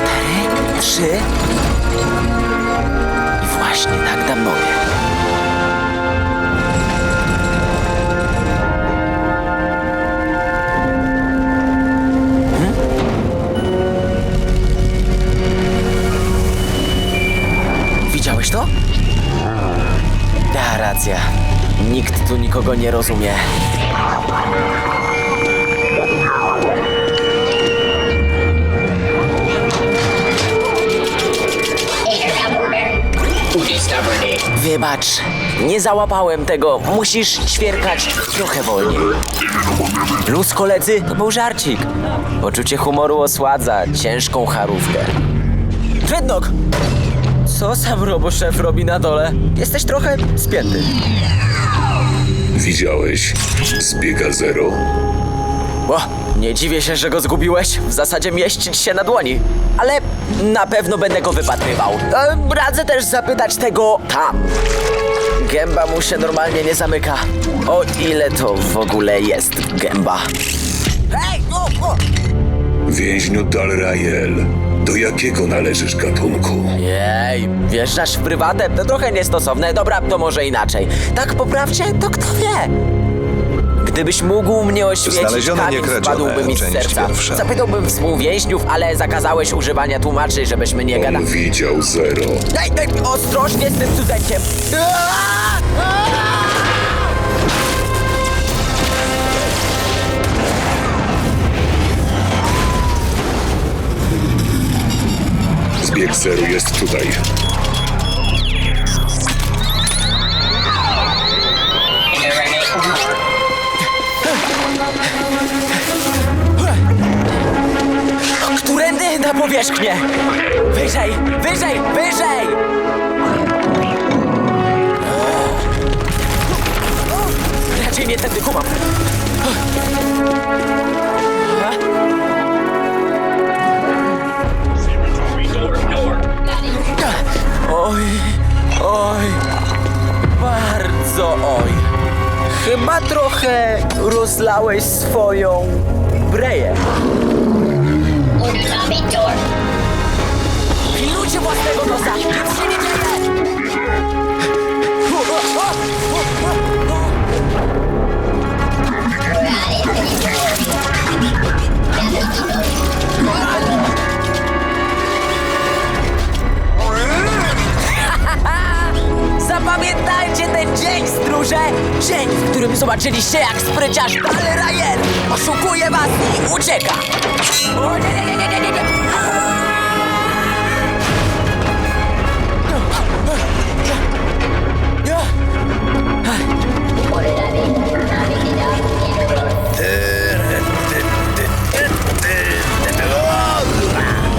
cztery, trzy. I właśnie tak dawno. Widziałeś to? Da, racja. Nikt tu nikogo nie rozumie. Wybacz, nie załapałem tego. Musisz ćwierkać trochę wolniej. Luz koledzy, to był żarcik. Poczucie humoru osładza ciężką charówkę. Dreadnought! Co sam roboszef robi na dole? Jesteś trochę spięty. Widziałeś? Zbiega zero. O, nie dziwię się, że go zgubiłeś. W zasadzie mieścić się na dłoni. Ale na pewno będę go wypatrywał. E, radzę też zapytać tego tam. Gęba mu się normalnie nie zamyka. O ile to w ogóle jest gęba. Hej! O, o! Więźniu Dalrael. Do jakiego należysz gatunku? Jej, wjeżdżasz w prywatę? To trochę niestosowne. Dobra, to może inaczej. Tak poprawcie, to kto wie? Gdybyś mógł mnie oświecić, Znalezione kamień niekradzione, spadłby mi z część serca. pierwsza. Zapytałbym współwięźniów, ale zakazałeś używania tłumaczy, żebyśmy nie gadali. On widział zero. Ej, ej, ostrożnie z tym! Aaa! Zbieg zero jest tutaj. Powierzchnię? Wyżej, wyżej, wyżej! Raczej nie tędy kumam. Oj, oj, bardzo oj. Chyba trochę rozlałeś swoją breję. Dzień, w którym zobaczyliście, jak spryciarz Dalerajen oszukuje was i ucieka! O nie, nie, nie, nie, nie, nie!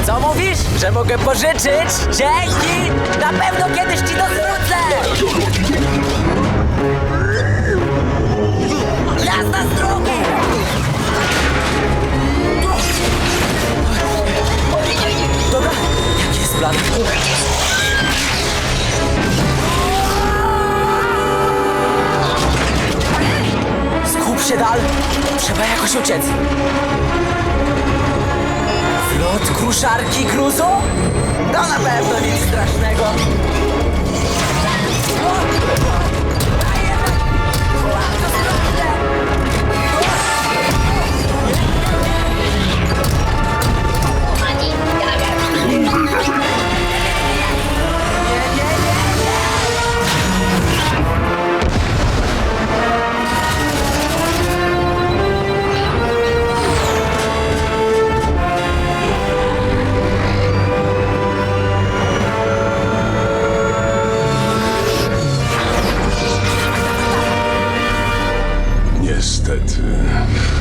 Co mówisz? Że mogę pożyczyć? Dzięki! Na pewno kiedyś ci to zwrócę! Się dal! Trzeba jakoś uciec! Wlot kruszarki gruzu? To na pewno nic strasznego! O! niestety.